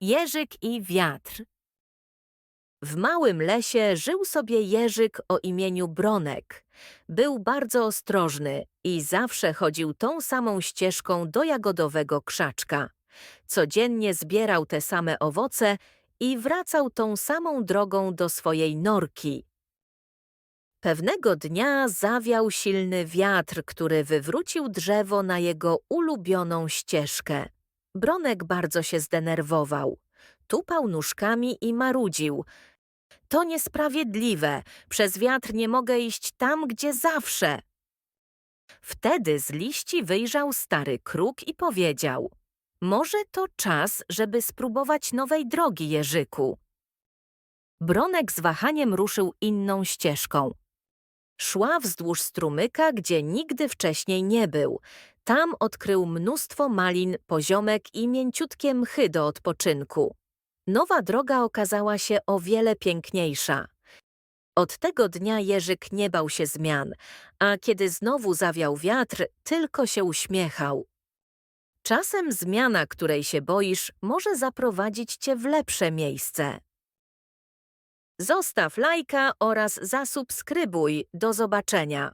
Jerzyk i wiatr. W małym lesie żył sobie Jerzyk o imieniu Bronek. Był bardzo ostrożny i zawsze chodził tą samą ścieżką do jagodowego krzaczka. Codziennie zbierał te same owoce i wracał tą samą drogą do swojej norki. Pewnego dnia zawiał silny wiatr, który wywrócił drzewo na jego ulubioną ścieżkę. Bronek bardzo się zdenerwował. Tupał nóżkami i marudził. To niesprawiedliwe, przez wiatr nie mogę iść tam, gdzie zawsze. Wtedy z liści wyjrzał stary kruk i powiedział: Może to czas, żeby spróbować nowej drogi, Jerzyku. Bronek z wahaniem ruszył inną ścieżką. Szła wzdłuż strumyka, gdzie nigdy wcześniej nie był. Tam odkrył mnóstwo malin, poziomek i mięciutkie mchy do odpoczynku. Nowa droga okazała się o wiele piękniejsza. Od tego dnia Jerzyk nie bał się zmian, a kiedy znowu zawiał wiatr, tylko się uśmiechał. Czasem zmiana, której się boisz, może zaprowadzić cię w lepsze miejsce. Zostaw lajka oraz zasubskrybuj. Do zobaczenia.